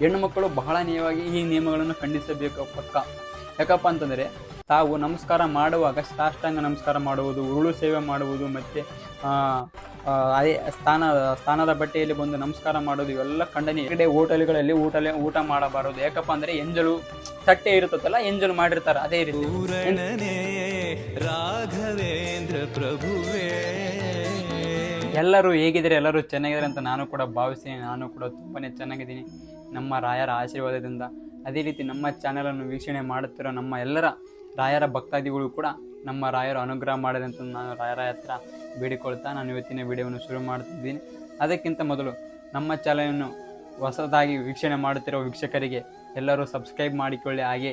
ಹೆಣ್ಣು ಮಕ್ಕಳು ಬಹಳ ನಿಯವಾಗಿ ಈ ನಿಯಮಗಳನ್ನು ಖಂಡಿಸಬೇಕು ಪಕ್ಕ. ಯಾಕಪ್ಪ ಅಂತಂದರೆ ತಾವು ನಮಸ್ಕಾರ ಮಾಡುವಾಗ ಸಾಷ್ಟಾಂಗ ನಮಸ್ಕಾರ ಮಾಡುವುದು ಉರುಳು ಸೇವೆ ಮಾಡುವುದು ಮತ್ತು ಅದೇ ಸ್ಥಾನ ಸ್ಥಾನದ ಬಟ್ಟೆಯಲ್ಲಿ ಬಂದು ನಮಸ್ಕಾರ ಮಾಡೋದು ಇವೆಲ್ಲ ಖಂಡನೀಯ. ಕಡೆ ಹೋಟೆಲ್ಗಳಲ್ಲಿ ಊಟ ಊಟ ಮಾಡಬಾರದು. ಯಾಕಪ್ಪ ಅಂದರೆ ಎಂಜಲು ತಟ್ಟೆ ಇರುತ್ತಲ್ಲ ಎಂಜಲು ಮಾಡಿರ್ತಾರೆ ಅದೇ ರೀತಿ. ರಾಘವೇಂದ್ರ ಪ್ರಭುವೇ. ಎಲ್ಲರೂ ಹೇಗಿದ್ದಾರೆ ಎಲ್ಲರೂ ಚೆನ್ನಾಗಿದ್ದಾರೆ ಅಂತ ನಾನು ಕೂಡ ಭಾವಿಸ್ತೀನಿ. ನಾನು ಕೂಡ ತುಂಬಾ ಚೆನ್ನಾಗಿದ್ದೀನಿ. ನಮ್ಮ ರಾಯರ ಆಶೀರ್ವಾದದಿಂದ ಅದೇ ರೀತಿ ನಮ್ಮ ಚಾನೆಲನ್ನು ವೀಕ್ಷಣೆ ಮಾಡುತ್ತಿರೋ ನಮ್ಮ ಎಲ್ಲರ ರಾಯರ ಭಕ್ತಾದಿಗಳು ಕೂಡ ನಮ್ಮ ರಾಯರು ಅನುಗ್ರಹ ಮಾಡಿದಂತ ನಾನು ರಾಯರ ಹತ್ರ ಬೇಡಿಕೊಳ್ತಾ ನಾನು ಇವತ್ತಿನ ವಿಡಿಯೋವನ್ನು ಶುರು ಮಾಡ್ತಿದ್ದೀನಿ. ಅದಕ್ಕಿಂತ ಮೊದಲು ನಮ್ಮ ಚಾನಲನ್ನು ಹೊಸದಾಗಿ ವೀಕ್ಷಣೆ ಮಾಡುತ್ತಿರೋ ವೀಕ್ಷಕರಿಗೆ ಎಲ್ಲರೂ ಸಬ್ಸ್ಕ್ರೈಬ್ ಮಾಡಿಕೊಳ್ಳಿ. ಹಾಗೆ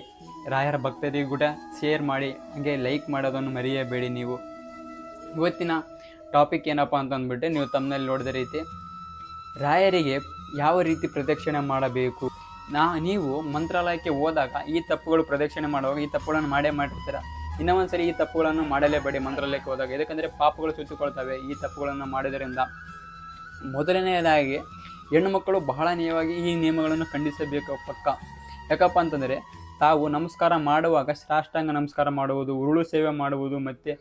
ರಾಯರ ಭಕ್ತರಿಗೂ ಕೂಡ ಶೇರ್ ಮಾಡಿ, ಹಾಗೆ ಲೈಕ್ ಮಾಡೋದನ್ನು ಮರೆಯಬೇಡಿ ನೀವು. ಇವತ್ತಿನ ಟಾಪಿಕ್ ಏನಪ್ಪ ಅಂತಂದ್ಬಿಟ್ಟು ನೀವು ತಮ್ಮಲ್ಲಿ ನೋಡಿದ ರೀತಿ ರಾಯರಿಗೆ ಯಾವ ರೀತಿ ಪ್ರದಕ್ಷಿಣೆ ಮಾಡಬೇಕು? ನಾ, ನೀವು ಮಂತ್ರಾಲಯಕ್ಕೆ ಹೋದಾಗ ಈ ತಪ್ಪುಗಳು ಪ್ರದಕ್ಷಿಣೆ ಮಾಡುವಾಗ ಈ ತಪ್ಪುಗಳನ್ನು ಮಾಡೇ ಮಾಡಿರ್ತೀರ. ಇನ್ನೂ ಒಂದ್ಸರಿ ಈ ತಪ್ಪುಗಳನ್ನು ಮಾಡಲೇಬೇಡಿ ಮಂತ್ರಾಲಯಕ್ಕೆ ಹೋದಾಗ. ಯಾಕಂದರೆ ಪಾಪಗಳು ಸುತ್ತಿಕೊಳ್ತವೆ ಈ ತಪ್ಪುಗಳನ್ನು ಮಾಡೋದರಿಂದ. ಮೊದಲನೆಯದಾಗಿ, ಹೆಣ್ಣು ಮಕ್ಕಳು ಬಹಳ ನಿಯವಾಗಿ ಈ ನಿಯಮಗಳನ್ನು ಖಂಡಿಸಬೇಕು ಪಕ್ಕ. ಯಾಕಪ್ಪ ಅಂತಂದರೆ, ತಾವು ನಮಸ್ಕಾರ ಮಾಡುವಾಗ ಸಾಷ್ಟಾಂಗ ನಮಸ್ಕಾರ ಮಾಡುವುದು, ಉರುಳು ಸೇವೆ ಮಾಡುವುದು, ಮತ್ತು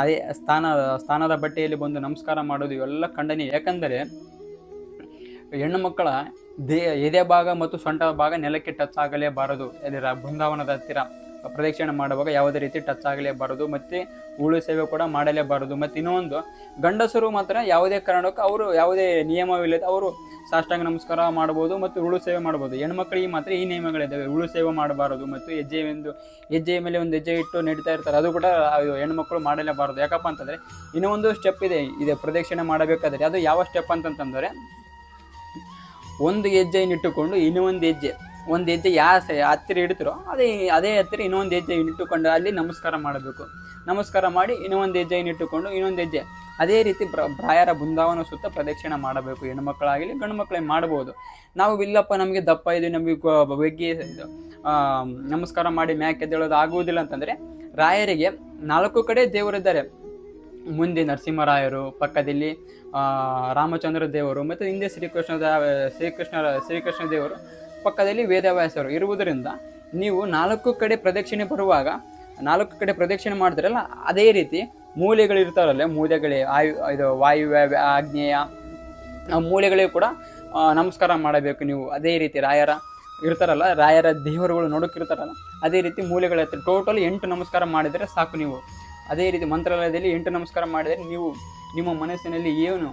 ಅದೇ ಸ್ಥಾನ, ಸ್ಥಾನದ ಬಟ್ಟೆಯಲ್ಲಿ ಬಂದು ನಮಸ್ಕಾರ ಮಾಡೋದು ಇವೆಲ್ಲ ಖಂಡನೀಯ. ಯಾಕಂದರೆ ಹೆಣ್ಣು ಮಕ್ಕಳ ದೇ, ಎದೆ ಭಾಗ ಮತ್ತು ಸೊಂಟ ಭಾಗ ನೆಲಕ್ಕೆ ಟಚ್ ಆಗಲೇಬಾರದು. ಅದರ ಬೃಂದಾವನದ ಹತ್ತಿರ ಪ್ರದಕ್ಷಿಣೆ ಮಾಡುವಾಗ ಯಾವುದೇ ರೀತಿ ಟಚ್ ಆಗಲೇಬಾರದು. ಮತ್ತು ಉಳು ಸೇವೆ ಕೂಡ ಮಾಡಲೇಬಾರದು. ಮತ್ತು ಇನ್ನೊಂದು, ಗಂಡಸರು ಮಾತ್ರ ಯಾವುದೇ ಕಾರಣಕ್ಕೂ ಅವರು ಯಾವುದೇ ನಿಯಮವಿಲ್ಲದೆ ಅವರು ಸಾಷ್ಟಾಂಗ ನಮಸ್ಕಾರ ಮಾಡ್ಬೋದು ಮತ್ತು ಉಳು ಸೇವೆ ಮಾಡ್ಬೋದು ಹೆಣ್ಮಕ್ಳಿಗೆ ಮಾತ್ರ ಈ ನಿಯಮಗಳಿದ್ದಾವೆ. ಉಳು ಸೇವೆ ಮಾಡಬಾರದು ಮತ್ತು ಹೆಜ್ಜೆ ಒಂದು ಹೆಜ್ಜೆಯ ಮೇಲೆ ಒಂದು ಹೆಜ್ಜೆ ಇಟ್ಟು ನಡೀತಾ ಇರ್ತಾರೆ. ಅದು ಕೂಡ ಹೆಣ್ಮಕ್ಳು ಮಾಡಲೇಬಾರದು. ಯಾಕಪ್ಪ ಅಂತಂದರೆ ಇನ್ನೂ ಒಂದು ಸ್ಟೆಪ್ ಇದೆ. ಇದೆ ಪ್ರದಕ್ಷಿಣೆ ಮಾಡಬೇಕಾದ್ರೆ. ಅದು ಯಾವ ಸ್ಟೆಪ್ ಅಂತಂತಂದರೆ ಒಂದು ಹೆಜ್ಜೆಯನ್ನು ಇಟ್ಟುಕೊಂಡು ಇನ್ನೂ ಒಂದು ಹೆಜ್ಜೆ ಒಂದು ಹೆಜ್ಜೆ ಯಾವ ಹತ್ತಿರ ಇಡ್ತಿರೋ ಅದೇ ಅದೇ ಹತ್ತಿರ ಇನ್ನೊಂದು ಹೆಜ್ಜೆ ಇಟ್ಟುಕೊಂಡು ಅಲ್ಲಿ ನಮಸ್ಕಾರ ಮಾಡಬೇಕು. ನಮಸ್ಕಾರ ಮಾಡಿ ಇನ್ನೊಂದು ಹೆಜ್ಜೆಯನ್ನು ಇಟ್ಟುಕೊಂಡು ಇನ್ನೊಂದು ಹೆಜ್ಜೆ. ಅದೇ ರೀತಿ ಬ್ರ ಬ್ರಾಯರ ಬೃಂದಾವನ ಸುತ್ತ ಪ್ರದಕ್ಷಿಣೆ ಮಾಡಬೇಕು. ಹೆಣ್ಣು ಮಕ್ಕಳಾಗಲಿ ಗಂಡು ಮಕ್ಕಳೇ ಮಾಡ್ಬೋದು. ನಾವು ಇಲ್ಲಪ್ಪ ನಮಗೆ ದಪ್ಪ ಇದೆ ನಮಗೆ ಬೆಗ್ಗಿ ಇದು ನಮಸ್ಕಾರ ಮಾಡಿ ಮ್ಯಾಕೆದ್ದೇಳೋದು ಆಗುವುದಿಲ್ಲ ಅಂತಂದರೆ ರಾಯರಿಗೆ ನಾಲ್ಕು ಕಡೆ ದೇವರಿದ್ದಾರೆ. ಮುಂದೆ ನರಸಿಂಹರಾಯರು, ಪಕ್ಕದಲ್ಲಿ ರಾಮಚಂದ್ರ ದೇವರು ಮತ್ತು ಹಿಂದೆ ಶ್ರೀಕೃಷ್ಣ ಶ್ರೀಕೃಷ್ಣ ಶ್ರೀಕೃಷ್ಣ ದೇವರು, ಪಕ್ಕದಲ್ಲಿ ವೇದವ್ಯಾಸರು ಇರುವುದರಿಂದ ನೀವು ನಾಲ್ಕು ಕಡೆ ಪ್ರದಕ್ಷಿಣೆ ಬರುವಾಗ, ನಾಲ್ಕು ಕಡೆ ಪ್ರದಕ್ಷಿಣೆ ಮಾಡಿದ್ರಲ್ಲ, ಅದೇ ರೀತಿ ಮೂಲೆಗಳಿರ್ತಾರಲ್ಲ ಮೂಲೆಗಳೇ, ಆಯು, ಇದು ವಾಯುವ್ಯ ವ್ಯ- ಆಗ್ನೇಯ, ಆ ಮೂಲೆಗಳಿಗೂ ಕೂಡ ನಮಸ್ಕಾರ ಮಾಡಬೇಕು ನೀವು. ಅದೇ ರೀತಿ ರಾಯರ ಇರ್ತಾರಲ್ಲ, ರಾಯರ ದೇವರುಗಳು ನೋಡೋಕ್ಕಿರ್ತಾರಲ್ಲ ಅದೇ ರೀತಿ ಮೂಲೆಗಳ ಟೋಟಲ್ ಎಂಟು ನಮಸ್ಕಾರ ಮಾಡಿದರೆ ಸಾಕು ನೀವು. ಅದೇ ರೀತಿ ಮಂತ್ರಾಲಯದಲ್ಲಿ ಎಂಟು ನಮಸ್ಕಾರ ಮಾಡಿದರೆ ನೀವು ನಿಮ್ಮ ಮನಸ್ಸಿನಲ್ಲಿ ಏನು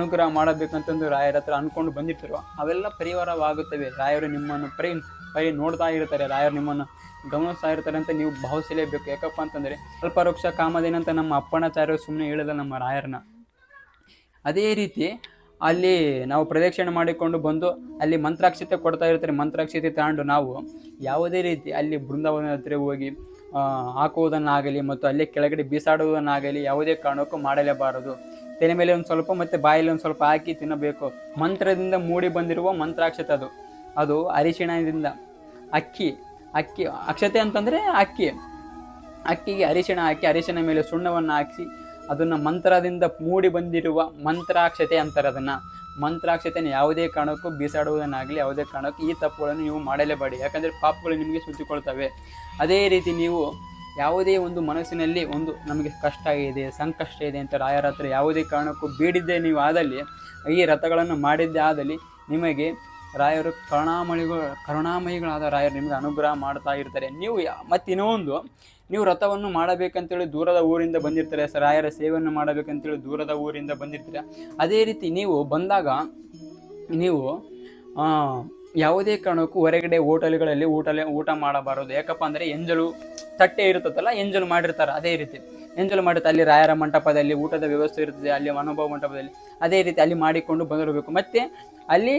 ಅನುಗ್ರಹ ಮಾಡಬೇಕಂತಂದು ರಾಯರ ಹತ್ರ ಅಂದ್ಕೊಂಡು ಬಂದಿರ್ತೀರೋ ಅವೆಲ್ಲ ಪರಿವಾರವಾಗುತ್ತವೆ ರಾಯರು ನಿಮ್ಮನ್ನು ಪರಿ ಪರಿ ನೋಡ್ತಾ ಇರ್ತಾರೆ. ರಾಯರು ನಿಮ್ಮನ್ನು ಗಮನಿಸ್ತಾ ಇರ್ತಾರೆ ಅಂತ ನೀವು ಭಾವಿಸಲೇಬೇಕು. ಯಾಕಪ್ಪ ಅಂತಂದರೆ ಅಲ್ಪವೃಕ್ಷ ಕಾಮದೇನಂತ ನಮ್ಮ ಅಪ್ಪಣಾಚಾರ್ಯರು ಸುಮ್ಮನೆ ಹೇಳಿದ ನಮ್ಮ ರಾಯರನ್ನ. ಅದೇ ರೀತಿ ಅಲ್ಲಿ ನಾವು ಪ್ರದಕ್ಷಿಣೆ ಮಾಡಿಕೊಂಡು ಬಂದು ಅಲ್ಲಿ ಮಂತ್ರಾಕ್ಷತೆ ಕೊಡ್ತಾ ಇರ್ತಾರೆ. ಮಂತ್ರಾಕ್ಷತೆ ತಗೊಂಡು ನಾವು ಯಾವುದೇ ರೀತಿ ಅಲ್ಲಿ ಬೃಂದಾವನ ಹತ್ತಿರ ಹೋಗಿ ಹಾಕುವುದನ್ನಾಗಲಿ ಮತ್ತು ಅಲ್ಲೇ ಕೆಳಗಡೆ ಬೀಸಾಡುವುದನ್ನಾಗಲಿ ಯಾವುದೇ ಕಾರಣಕ್ಕೂ ಮಾಡಲೇಬಾರದು. ತೆನೆ ಮೇಲೆ ಒಂದು ಸ್ವಲ್ಪ ಮತ್ತು ಬಾಯಲ್ಲಿ ಒಂದು ಸ್ವಲ್ಪ ಹಾಕಿ ತಿನ್ನಬೇಕು. ಮಂತ್ರದಿಂದ ಮೂಡಿ ಬಂದಿರುವ ಮಂತ್ರಾಕ್ಷತೆ ಅದು. ಅದು ಅರಿಶಿಣದಿಂದ. ಅಕ್ಕಿ ಅಕ್ಕಿ, ಅಕ್ಷತೆ ಅಂತಂದರೆ ಅಕ್ಕಿ. ಅಕ್ಕಿಗೆ ಅರಿಶಿಣ ಹಾಕಿ ಅರಿಶಿಣ ಮೇಲೆ ಸುಣ್ಣವನ್ನು ಹಾಕಿ ಅದನ್ನು ಮಂತ್ರದಿಂದ ಮೂಡಿ ಬಂದಿರುವ ಮಂತ್ರಾಕ್ಷತೆ ಅಂತಾರೆ ಅದನ್ನು. ಮಂತ್ರಾಕ್ಷತೆಯನ್ನು ಯಾವುದೇ ಕಾರಣಕ್ಕೂ ಬೀಸಾಡುವುದನ್ನಾಗಲಿ, ಯಾವುದೇ ಕಾರಣಕ್ಕೂ ಈ ತಪ್ಪುಗಳನ್ನು ನೀವು ಮಾಡಲೇಬೇಡಿ. ಯಾಕಂದರೆ ಪಾಪಗಳು ನಿಮಗೆ ಸುತ್ತಿಕೊಳ್ತವೆ. ಅದೇ ರೀತಿ ನೀವು ಯಾವುದೇ ಒಂದು ಮನಸ್ಸಿನಲ್ಲಿ ಒಂದು ನಮಗೆ ಕಷ್ಟ ಇದೆ, ಸಂಕಷ್ಟ ಇದೆ ಅಂತ ರಾಯರ ಹತ್ರ ಯಾವುದೇ ಕಾರಣಕ್ಕೂ ಬೇಡಿದ್ದೇ ನೀವು ಆದಲ್ಲಿ, ಈ ರಥಗಳನ್ನು ಮಾಡಿದ್ದೇ ಆದಲ್ಲಿ ನಿಮಗೆ ರಾಯರು ಕರುಣಾಮಯಿಗಳು, ಕರುಣಾಮಯಿಗಳಾದ ರಾಯರು ನಿಮಗೆ ಅನುಗ್ರಹ ಮಾಡ್ತಾ ಇರ್ತಾರೆ. ನೀವು ಮತ್ತು ಇನ್ನೊಂದು ನೀವು ರಥವನ್ನು ಮಾಡಬೇಕಂತೇಳಿ ದೂರದ ಊರಿಂದ ಬಂದಿರ್ತಾರೆ ರಾಯರ ಸೇವೆಯನ್ನು ಮಾಡಬೇಕಂತೇಳಿ ದೂರದ ಊರಿಂದ ಬಂದಿರ್ತೀರ. ಅದೇ ರೀತಿ ನೀವು ಬಂದಾಗ ನೀವು ಯಾವುದೇ ಕಾರಣಕ್ಕೂ ಹೊರಗಡೆ ಹೋಟೆಲ್ಗಳಲ್ಲಿ ಊಟ ಊಟ ಮಾಡಬಾರದು. ಯಾಕಪ್ಪ ಅಂದರೆ, ಎಂಜಲು ತಟ್ಟೆ ಇರುತ್ತಲ್ಲ ಎಂಜಲು ಮಾಡಿರ್ತಾರೆ, ಅದೇ ರೀತಿ. ಎಂಜಲು ಮಾಡುತ್ತೆ. ಅಲ್ಲಿ ರಾಯರ ಮಂಟಪದಲ್ಲಿ ಊಟದ ವ್ಯವಸ್ಥೆ ಇರ್ತದೆ, ಅಲ್ಲಿ ಮನೋಭಾವ ಮಂಟಪದಲ್ಲಿ. ಅದೇ ರೀತಿ ಅಲ್ಲಿ ಮಾಡಿಕೊಂಡು ಬಂದಿರಬೇಕು. ಮತ್ತು ಅಲ್ಲಿ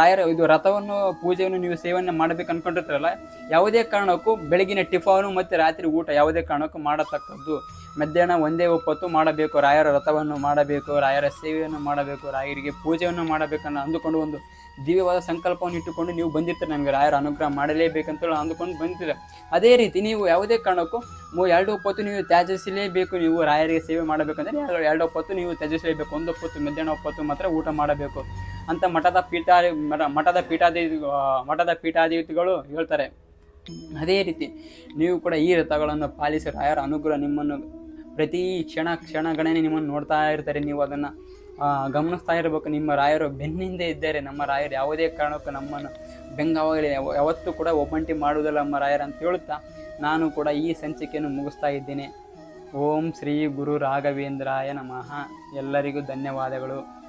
ರಾಯರ ಇದು ರಥವನ್ನು, ಪೂಜೆಯನ್ನು ನೀವು ಸೇವನೆ ಮಾಡಬೇಕು ಅನ್ಕೊಂಡಿರ್ತಾರಲ್ಲ, ಯಾವುದೇ ಕಾರಣಕ್ಕೂ ಬೆಳಗಿನ ಟಿಫಾನು ಮತ್ತು ರಾತ್ರಿ ಊಟ ಯಾವುದೇ ಕಾರಣಕ್ಕೂ ಮಾಡತಕ್ಕದ್ದು. ಮಧ್ಯಾಹ್ನ ಒಂದೇ ಒಪ್ಪತ್ತು ಮಾಡಬೇಕು. ರಾಯರ ರಥವನ್ನು ಮಾಡಬೇಕು, ರಾಯರ ಸೇವೆಯನ್ನು ಮಾಡಬೇಕು, ರಾಯರಿಗೆ ಪೂಜೆಯನ್ನು ಮಾಡಬೇಕನ್ನು ಅಂದುಕೊಂಡು ಒಂದು ದಿವ್ಯವಾದ ಸಂಕಲ್ಪವನ್ನು ಇಟ್ಟುಕೊಂಡು ನೀವು ಬಂದಿರ್ತೀರ. ನಮಗೆ ರಾಯರ ಅನುಗ್ರಹ ಮಾಡಲೇಬೇಕಂತ ಅಂದುಕೊಂಡು ಬಂದಿರ್ತೀರ ಅದೇ ರೀತಿ ನೀವು ಯಾವುದೇ ಕಾರಣಕ್ಕೂ ಎರಡು ಒಪ್ಪತ್ತು ನೀವು ತ್ಯಾಜಿಸಲೇಬೇಕು. ನೀವು ರಾಯರಿಗೆ ಸೇವೆ ಮಾಡಬೇಕಂದ್ರೆ ಎರಡು- ಎರಡು ಒಪ್ಪತ್ತು ನೀವು ತ್ಯಜಿಸಲೇಬೇಕು. ಒಂದು ಒಪ್ಪತ್ತು ಮಧ್ಯಾಹ್ನ ಒಪ್ಪತ್ತು ಮಾತ್ರ ಊಟ ಮಾಡಬೇಕು ಅಂತ ಮಠದ ಪೀಠ ಮಠ- ಮಠದ ಪೀಠಾಧಿ ಮಠದ ಪೀಠಾಧಿಪತಿಗಳು ಹೇಳ್ತಾರೆ. ಅದೇ ರೀತಿ ನೀವು ಕೂಡ ಈ ರಥಗಳನ್ನು ಪಾಲಿಸಿ ರಾಯರ ಅನುಗ್ರಹ ನಿಮ್ಮನ್ನು ಪ್ರತಿ ಕ್ಷಣ ಕ್ಷಣ ಗಣನೆ ನಿಮ್ಮನ್ನು ನೋಡ್ತಾ ಇರ್ತಾರೆ. ನೀವು ಅದನ್ನು ಗಮನಿಸ್ತಾ ಇರಬೇಕು. ನಿಮ್ಮ ರಾಯರು ಬೆನ್ನಿಂದ ಇದ್ದಾರೆ ನಮ್ಮ ರಾಯರು ಯಾವುದೇ ಕಾರಣಕ್ಕೂ ನಮ್ಮನ್ನು ಬೆಂಗಾವಾಗಲಿ ಯಾವ- ಯಾವತ್ತೂ ಕೂಡ ಒಬ್ಬಂಟಿ ಮಾಡುವುದಿಲ್ಲ ನಮ್ಮ ರಾಯರು ಅಂತ ಹೇಳುತ್ತಾ, ನಾನು ಕೂಡ ಈ ಸಂಚಿಕೆಯನ್ನು ಮುಗಿಸ್ತಾ ಇದ್ದೇನೆ. ಓಂ ಶ್ರೀ ಗುರು ರಾಘವೇಂದ್ರಾಯ ನಮಃ. ಎಲ್ಲರಿಗೂ ಧನ್ಯವಾದಗಳು.